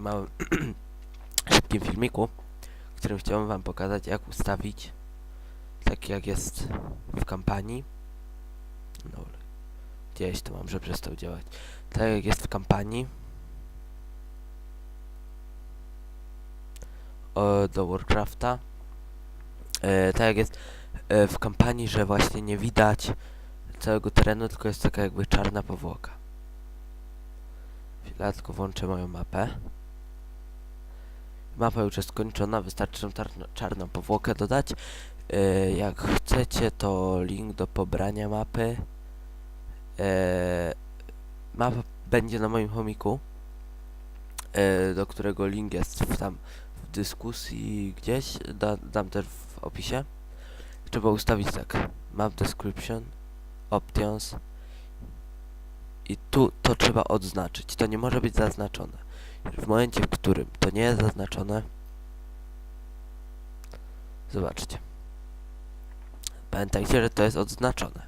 małym, szybkim filmiku, w którym chciałem wam pokazać, jak ustawić, tak jak jest w kampanii. No, gdzieś to mam, że przestał działać. Tak jak jest w kampanii. O, do Warcrafta. E, tak jak jest e, w kampanii, że właśnie nie widać całego terenu, tylko jest taka jakby czarna powłoka. Tylko włączę moją mapę. Mapa już jest skończona, wystarczy czarną powłokę dodać. E, jak chcecie, to link do pobrania mapy. E, mapa będzie na moim chomiku, e, do którego link jest w, tam w dyskusji gdzieś, da, dam też w opisie. Trzeba ustawić tak, map description, options i tu to trzeba odznaczyć. To nie może być zaznaczone. W momencie, w którym to nie jest zaznaczone, zobaczcie. Pamiętajcie, że to jest odznaczone.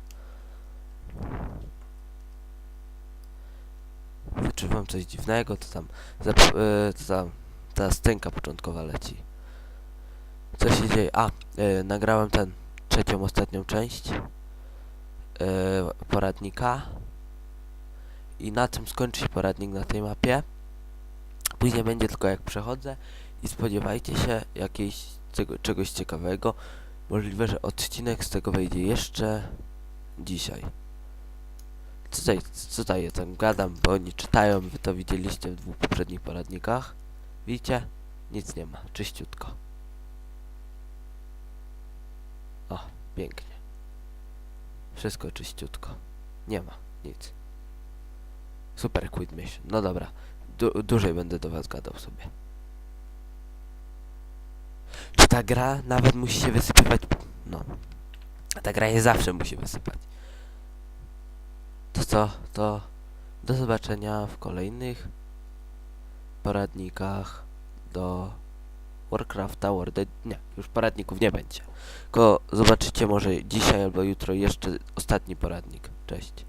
Wyczuwam coś dziwnego, to tam, zap- y, to ta stęka początkowa leci. Co się dzieje? A, y, nagrałem ten trzecią, ostatnią część y, poradnika i na tym skończy się poradnik na tej mapie. Później będzie tylko jak przechodzę i spodziewajcie się jakiejś tego, czegoś ciekawego. Możliwe, że odcinek z tego wejdzie jeszcze dzisiaj. Co tutaj, co tutaj ja tam gadam, bo oni czytają, wy to widzieliście w dwóch poprzednich poradnikach. Widzicie? Nic nie ma, czyściutko. O, pięknie. Wszystko czyściutko. Nie ma, nic. Super quit mission. No dobra, du dłużej będę do was gadał sobie. Czy ta gra nawet musi się wysypywać? No. Ta gra je zawsze musi wysypać. To co? To do zobaczenia w kolejnych poradnikach do Warcrafta, World... Nie, już poradników nie będzie. Tylko zobaczycie może dzisiaj albo jutro jeszcze ostatni poradnik. Cześć.